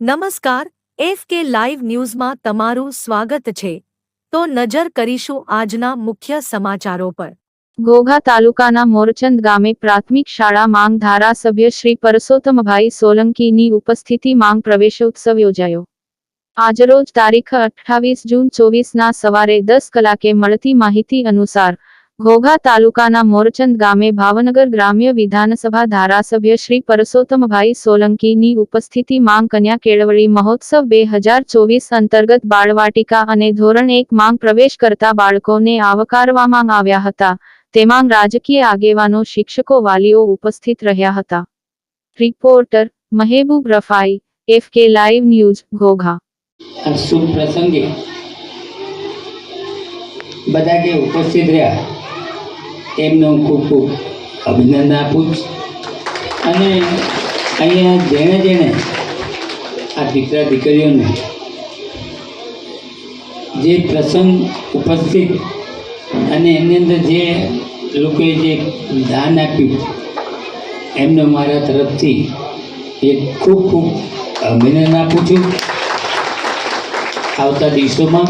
નમસ્કાર, F K live ન્યૂઝમાં તમારું સ્વાગત છે. તો નજર કરીશું આજના મુખ્ય સમાચારો પર. ઘોઘા તાલુકાના મોરચંદ ગામે પ્રાથમિક શાળા માંગ ધારાસભ્ય શ્રી પરસોત્તમભાઈ સોલંકીની ઉપસ્થિતિ માંગ પ્રવેશોત્સવ યોજાયો. આજરોજ તારીખ અઠ્ઠાવીસ જૂન ચોવીસના સવારે દસ કલાકે મળતી માહિતી અનુસાર ઘોઘા તાલુકાના મોરચંદ ગામે ભાવનગર ગ્રામ્ય વિધાનસભા ધારાસભ્ય શ્રી પરસોત્તમભાઈ સોલંકીની ઉપસ્થિતિ માંગ કન્યા કેળવણી મહોત્સવ બે હજાર ચોવીસ અંતર્ગત બાળવાટિકા અને ધોરણ એક માંગ પ્રવેશ કરતા બાળકોને આવકારવામાં આવ્યા હતા. તેમાં રાજકીય આગેવાનો, શિક્ષકો, વાલીઓ ઉપસ્થિત રહ્યા હતા. Reporter Mehboob Rafai, F K live news, Ghogha. બધા જે ઉપસ્થિત રહ્યા. એમને ખૂબ ખૂબ અભિનંદન આપું છું. અને અહીંયા જેણે જેણે આ દીકરા દીકરીઓને જે પ્રસંગ ઉપસ્થિત અને એની અંદર જે લોકોએ જે દાન આપ્યું, એમને મારા તરફથી એક ખૂબ ખૂબ અભિનંદન આપું છું. આવતા દિવસોમાં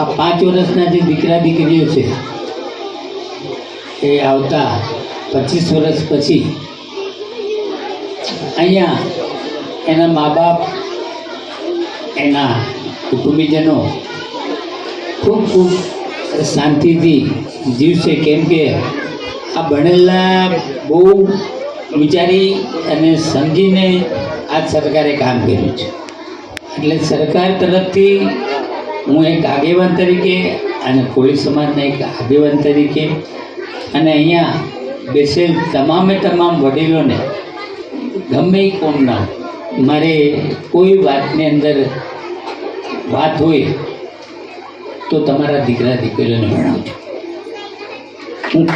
આ પાંચ વર્ષના જે દીકરા દીકરીઓ છે, એ આવતા પચીસ વર્ષ પછી અહીંયા એના મા બાપ, એના કુટુંબીજનો ખૂબ ખૂબ શાંતિથી જીવશે. કેમ કે આ ભણેલા બહુ વિચારી અને સમજીને આ સરકારે કામ કર્યું છે. એટલે સરકાર તરફથી હું એક આગેવાન તરીકે અને કોળી સમાજના એક આગેવાન તરીકે અને અહીંયા બેસેલ તમામે તમામ વડીલોને ગમે એ કોમના મારે કોઈ વાતની અંદર વાત હોય તો તમારા દીકરા, દીકરીઓને ભણાવજો. હું